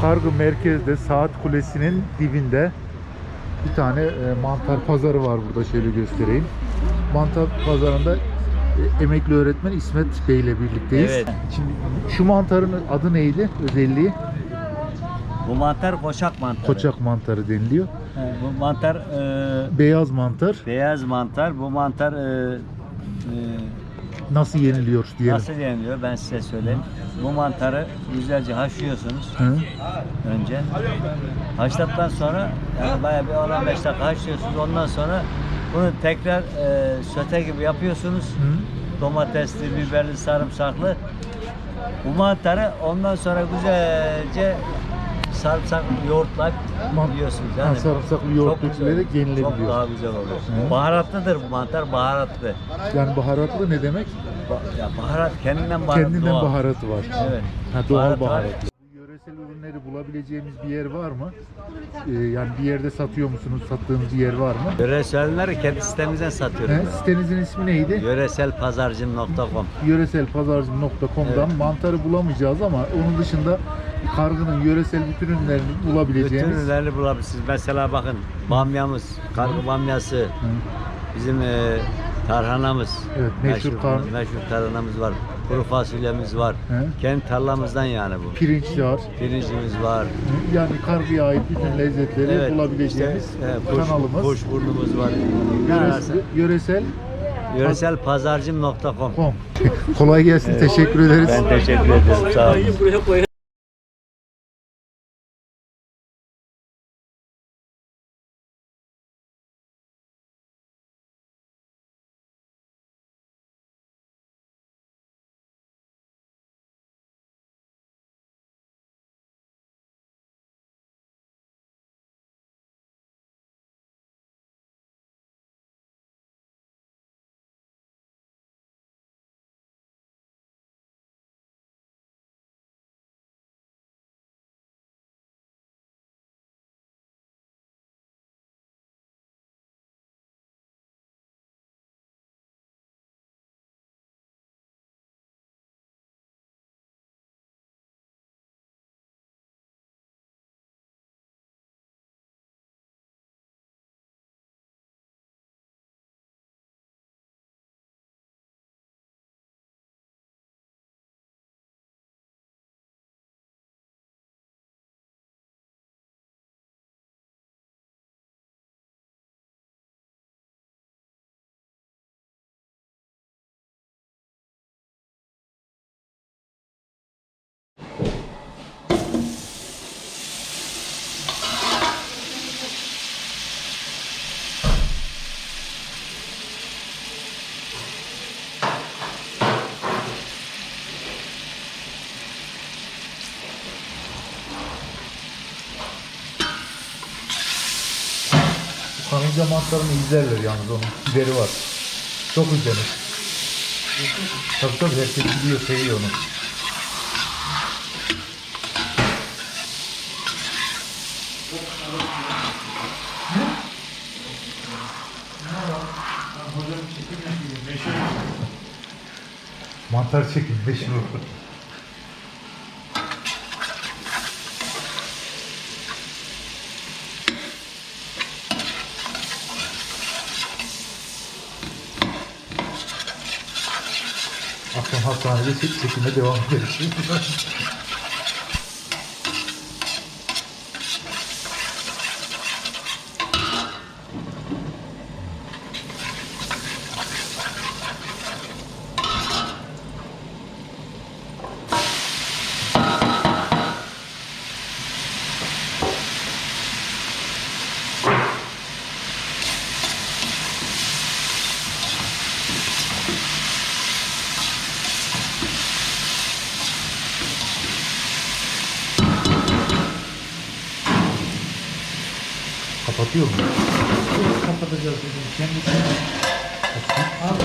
Kargı merkezde saat kulesinin dibinde bir tane e, mantar pazarı var burada şöyle göstereyim. Mantar pazarında e, emekli öğretmen İsmet Bey ile birlikteyiz. Evet. Şimdi şu mantarın adı neydi? Özelliği? Bu mantar koçak mantarı. Koçak mantarı deniliyor. He, Bu mantar e, Beyaz mantar beyaz mantar. Bu mantar e, e, nasıl yeniliyor diyelim. nasıl yeniliyor ben size söyleyeyim. Bu mantarı güzelce haşlıyorsunuz Hı? önce. Haşladıktan sonra yani bayağı bir 10-15 dakika haşlıyorsunuz. Ondan sonra bunu tekrar e, söte gibi yapıyorsunuz. Hı? Domatesli, biberli, sarımsaklı. Bu mantarı ondan sonra güzelce sarımsak yoğurtla Man- yiyorsunuz. Ha, sarımsaklı yoğurt çok güzel, dökülerek yenilebiliyor. Çok daha güzel oluyor. Hı. Baharatlıdır bu mantar, baharatlı. Yani baharatlı ne demek? Ba- ya baharat kendinden baharat. Kendinden doğal. baharatı var. Evet. Ha, doğal Baharat var. baharat. Yöresel ürünleri bulabileceğimiz bir yer var mı? Ee, yani bir yerde satıyor musunuz? Sattığınız bir yer var mı? Yöreselleri kendi sitemizden satıyorum. He, ben. sitenizin ismi neydi? Yöreselpazarcım.com Yöreselpazarcı.com'dan mantarı bulamayacağız ama onun dışında kargının yöresel bütün ürünlerini Bütün bulabileceğimiz ürünlerini bulabilirsiniz. Mesela bakın bamyamız, kargı bamyası, Hı. bizim e, tarhanamız. Evet, meşhur tar- meşhur tarhanamız var. Kuru fasulyemiz var. He. Kendi tarlamızdan yani bu. pirinç var. Pirincimiz var. Yani kargıya ait bütün lezzetleri bulabileceğimiz işte, e, kuş, kanalımız. Kuşburnumuz var. Yöresel, yöresel Yöreselpazarcım.com com. Kolay gelsin. Teşekkür ederiz. Ben teşekkür ederim. Sağ olun. Mantarını izlerler yalnız onun. Gideri var. Çok izlenir. Tabii tabii herkes biliyor, seviyor onu. Mantar çekim meşhur. Akşam çek- çekime devam ederiz. Kapatıyor mu? kapatacağız dedim. Kendi Abi,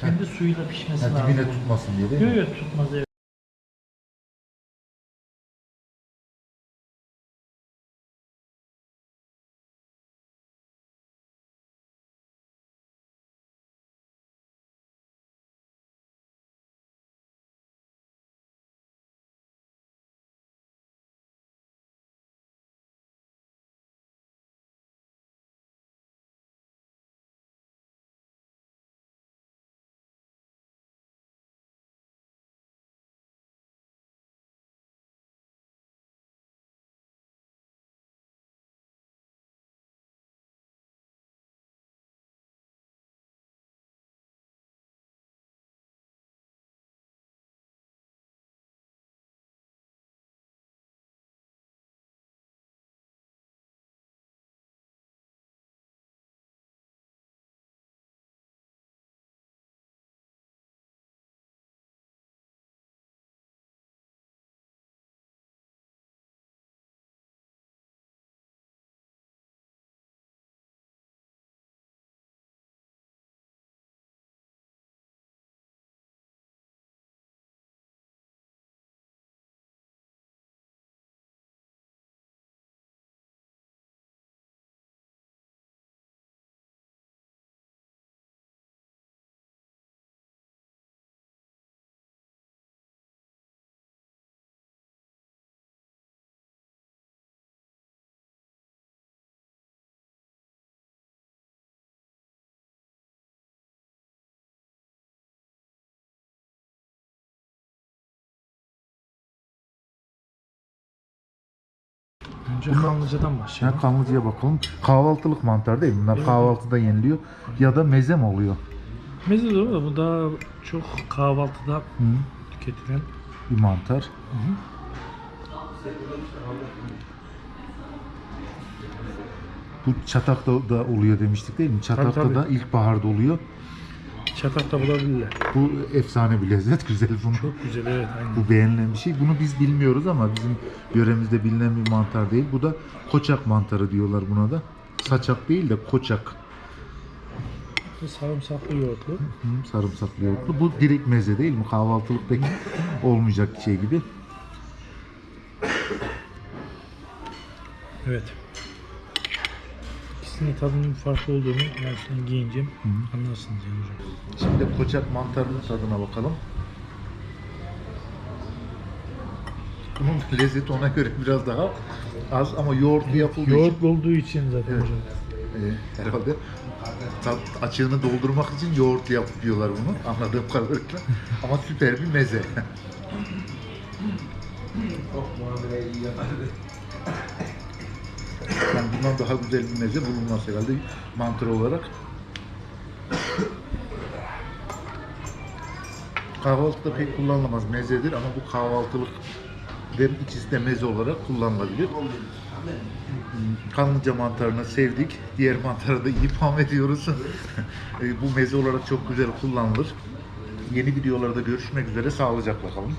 kendi suyuyla pişmesi lazım. dibine tutmasın diye değil mi? Yok yok tutmaz evet. Önce Kanlıca'dan Ya başlayalım. kanlıcıya bakalım. Kahvaltılık mantar değil mi? Bunlar Evet. kahvaltıda yeniliyor. Ya da meze mi oluyor? Meze olur da bu daha çok kahvaltıda Hı, tüketilen. bir mantar. Bu çatakta da oluyor demiştik değil mi? Çatakta tabii. da ilkbaharda oluyor. Çatakta bulabilirler. Bu efsane bir lezzet. Güzel bunu. Çok güzel evet aynen. Bu beğenilen bir şey. Bunu biz bilmiyoruz ama bizim yöremizde bilinen bir mantar değil. Bu da koçak mantarı diyorlar buna da. Saçak değil de koçak. Bu sarımsaklı yoğurtlu. Hı, sarımsaklı yoğurtlu. Bu direkt meze değil mi? Kahvaltılıktaki olmayacak şey gibi. Evet. İkisinin tadının farklı olduğunu gerçekten giyince anlarsınız yani hocam. Şimdi koçak mantarının tadına bakalım. Bunun lezzeti ona göre biraz daha az ama yoğurtlu yapıldığı için Yoğurt olduğu için zaten Evet. hocam. e, herhalde tat açığını doldurmak için yoğurt yapıp yiyorlar bunu anladığım kadarıyla. ama süper bir meze. Yani bundan daha güzel bir meze bulunmaz herhalde mantar olarak. Kahvaltıda pek kullanılamaz mezedir ama bu kahvaltılık ve ikisi de meze olarak kullanılabilir. Kanlıca mantarını sevdik. Diğer mantarı da ipam ediyoruz. E, bu meze olarak çok güzel kullanılır. Yeni videolarda görüşmek üzere. Sağlıcakla kalın.